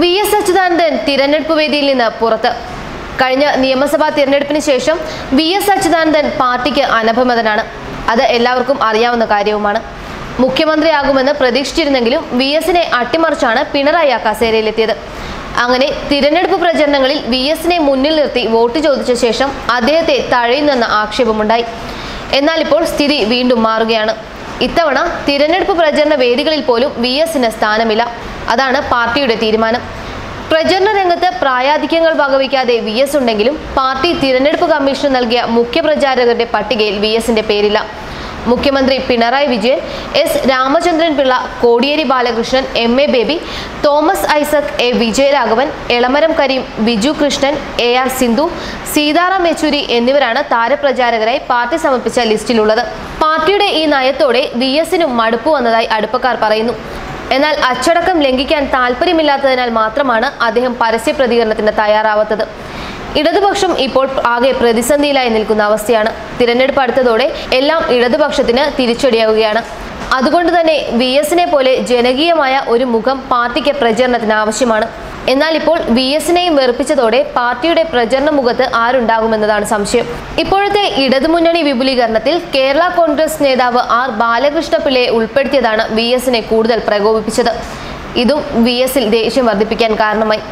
V S Achuthanandan തിരഞ്ഞെടുപ്പ് വേദിയിൽ നിന്ന് പുറത്ത്. കഴിഞ്ഞ നിയമസഭാ തിരഞ്ഞെടുപ്പിന് ശേഷം വി എസ് അച്യുതാനന്ദൻ പാർട്ടിക്ക് അനഭിമതനാണ്. അത് എല്ലാവർക്കും അറിയാവുന്ന കാര്യവുമാണ്. മുഖ്യമന്ത്രിയാകുമെന്ന് പ്രതീക്ഷിച്ചിരുന്നെങ്കിലും വി എസിനെ അട്ടിമറിച്ചാണ് പിണറായി കസേരയിലെത്തിയത്. അങ്ങനെ തിരഞ്ഞെടുപ്പ് പ്രചരണങ്ങളിൽ വി എസിനെ മുന്നിൽ നിർത്തി വോട്ട് ചോദിച്ച ശേഷം അദ്ദേഹത്തെ തഴയുന്നെന്ന ആക്ഷേപമുണ്ടായി. എന്നാൽ ഇപ്പോൾ സ്ഥിതി വീണ്ടും മാറുകയാണ്. ഇത്തവണ തിരഞ്ഞെടുപ്പ് പ്രചരണ വേദികളിൽ പോലും വി എസിന് സ്ഥാനമില്ല. അതാണ് പാർട്ടിയുടെ തീരുമാനം. പ്രചരണ രംഗത്ത് പ്രായാധിക്യങ്ങൾ വകവയ്ക്കാതെ വി എസ് ഉണ്ടെങ്കിലും പാർട്ടി തിരഞ്ഞെടുപ്പ് കമ്മീഷന് നൽകിയ മുഖ്യ പ്രചാരകരുടെ പട്ടികയിൽ വി എസിന്റെ പേരില്ല. മുഖ്യമന്ത്രി Pinarayi Vijayan S Ramachandran Pillai Kodiyeri Balakrishnan M A Baby Thomas Isaac A Vijayaraghavan Elamaram Kareem Biju Krishnan A R Sindhu Sitaram Yechury എന്നിവരാണ് താരപ്രചാരകരായി പാർട്ടി സമർപ്പിച്ച ലിസ്റ്റിലുള്ളത്. പാർട്ടിയുടെ ഈ നയത്തോടെ വി എസിനും മടുപ്പ് വന്നതായി അടുപ്പക്കാർ പറയുന്നു. എന്നാൽ അച്ചടക്കം ലംഘിക്കാൻ താല്പര്യമില്ലാത്തതിനാൽ മാത്രമാണ് അദ്ദേഹം പരസ്യ പ്രതികരണത്തിന് തയ്യാറാവാത്തത്. ഇടതുപക്ഷം ഇപ്പോൾ ആകെ പ്രതിസന്ധിയിലായി നിൽക്കുന്ന അവസ്ഥയാണ്. തിരഞ്ഞെടുപ്പ് അടുത്തതോടെ എല്ലാം ഇടതുപക്ഷത്തിന് തിരിച്ചടിയാവുകയാണ്. അതുകൊണ്ട് തന്നെ വി എസിനെ പോലെ ജനകീയമായ ഒരു മുഖം പാർട്ടിക്ക് പ്രചരണത്തിന് ആവശ്യമാണ്. എന്നാൽ ഇപ്പോൾ വി എസിനെയും വെറുപ്പിച്ചതോടെ പാർട്ടിയുടെ പ്രചരണ മുഖത്ത് ആരുണ്ടാകുമെന്നതാണ് സംശയം. ഇപ്പോഴത്തെ ഇടതുമുന്നണി വിപുലീകരണത്തിൽ കേരള കോൺഗ്രസ് നേതാവ് ആർ ബാലകൃഷ്ണ പിള്ളയെ ഉൾപ്പെടുത്തിയതാണ് വി എസിനെ കൂടുതൽ പ്രകോപിപ്പിച്ചത്. ഇതും വി എസിൽ ദേഷ്യം വർദ്ധിപ്പിക്കാൻ കാരണമായി.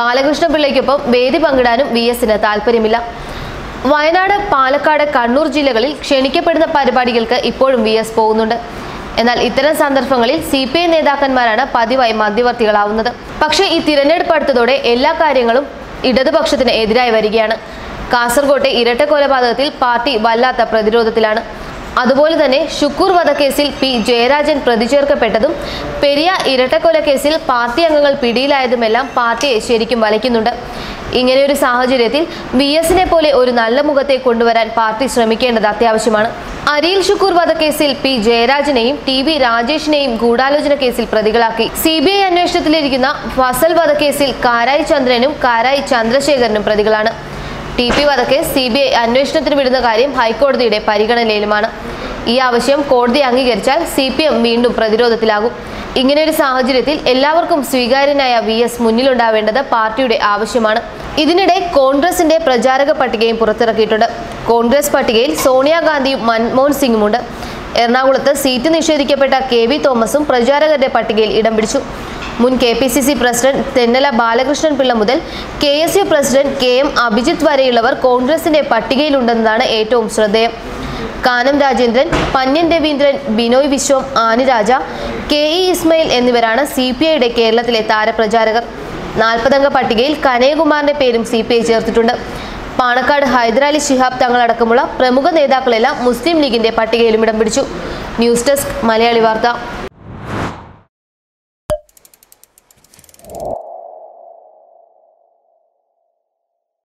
ബാലകൃഷ്ണ പിള്ളയ്ക്കൊപ്പം വേദി പങ്കിടാനും വി എസിന് താല്പര്യമില്ല വയനാട് പാലക്കാട് കണ്ണൂർ ജില്ലകളിൽ ക്ഷണിക്കപ്പെടുന്ന പരിപാടികൾക്ക് ഇപ്പോഴും വി എസ് പോകുന്നുണ്ട്. എന്നാൽ ഇത്തരം സന്ദർഭങ്ങളിൽ സി പി ഐ നേതാക്കന്മാരാണ് പതിവായി മധ്യവർത്തികളാവുന്നത്. പക്ഷേ ഈ തിരഞ്ഞെടുപ്പ് അടുത്തതോടെ എല്ലാ കാര്യങ്ങളും ഇടതുപക്ഷത്തിന് എതിരായി വരികയാണ്. കാസർകോട്ടെ ഇരട്ട കൊലപാതകത്തിൽ പാർട്ടി വല്ലാത്ത പ്രതിരോധത്തിലാണ്. അതുപോലെ തന്നെ ഷുക്കൂർ വധക്കേസിൽ പി ജയരാജൻ പ്രതിചേർക്കപ്പെട്ടതും പെരിയ ഇരട്ടക്കൊലക്കേസിൽ പാർട്ടി അംഗങ്ങൾ പിടിയിലായതുമെല്ലാം പാർട്ടിയെ ശരിക്കും വലയ്ക്കുന്നുണ്ട്. ഇങ്ങനെയൊരു സാഹചര്യത്തിൽ വി എസിനെ പോലെ ഒരു നല്ല മുഖത്തെ കൊണ്ടുവരാൻ പാർട്ടി ശ്രമിക്കേണ്ടത് അത്യാവശ്യമാണ്. അരിയിൽ ഷുക്കൂർ വധക്കേസിൽ പി ജയരാജനെയും ടി വി രാജേഷിനെയും ഗൂഢാലോചന കേസിൽ പ്രതികളാക്കി. സി ബി ഐ അന്വേഷണത്തിലിരിക്കുന്ന ഫസൽ വധക്കേസിൽ കാരായി ചന്ദ്രനും കാരായി ചന്ദ്രശേഖരനും പ്രതികളാണ്. ടി പി വധക്കേസ് സി ബി ഐ അന്വേഷണത്തിന് വിടുന്ന കാര്യം ഹൈക്കോടതിയുടെ പരിഗണനയിലുമാണ്. ഈ ആവശ്യം കോടതി അംഗീകരിച്ചാൽ സി വീണ്ടും പ്രതിരോധത്തിലാകും. ഇങ്ങനെയൊരു സാഹചര്യത്തിൽ എല്ലാവർക്കും സ്വീകാര്യനായ വി എസ് മുന്നിലുണ്ടാവേണ്ടത് പാർട്ടിയുടെ ആവശ്യമാണ്. ഇതിനിടെ കോൺഗ്രസിന്റെ പ്രചാരക പട്ടികയും പുറത്തിറക്കിയിട്ടുണ്ട്. കോൺഗ്രസ് പട്ടികയിൽ സോണിയാഗാന്ധിയും മൻമോഹൻ സിംഗുമുണ്ട്. എറണാകുളത്ത് സീറ്റ് നിഷേധിക്കപ്പെട്ട കെ വി തോമസും പ്രചാരകരുടെ പട്ടികയിൽ ഇടം പിടിച്ചു. മുൻ K P C C president Thennala Balakrishnan Pillai മുതൽ K S U president K M Abhijith വരെയുള്ളവർ കോൺഗ്രസിന്റെ പട്ടികയിലുണ്ടെന്നതാണ് ഏറ്റവും ശ്രദ്ധേയം. കാനം രാജേന്ദ്രൻ പന്യൻ രവീന്ദ്രൻ ബിനോയ് വിശ്വം ആനിരാജ കെ ഇ ഇസ്മയിൽ എന്നിവരാണ് സി പി ഐയുടെ കേരളത്തിലെ താരപ്രചാരകർ. നാൽപ്പതംഗ പട്ടികയിൽ കനയകുമാറിന്റെ പേരും സി പി ഐ ചേർത്തിട്ടുണ്ട്. പാണക്കാട് ഹൈദരാലി ശിഹാബ് തങ്ങളടക്കമുള്ള പ്രമുഖ നേതാക്കളെല്ലാം മുസ്ലിം ലീഗിന്റെ പട്ടികയിലും ഇടം പിടിച്ചു. ന്യൂസ് ഡെസ്ക് മലയാളി വാർത്ത.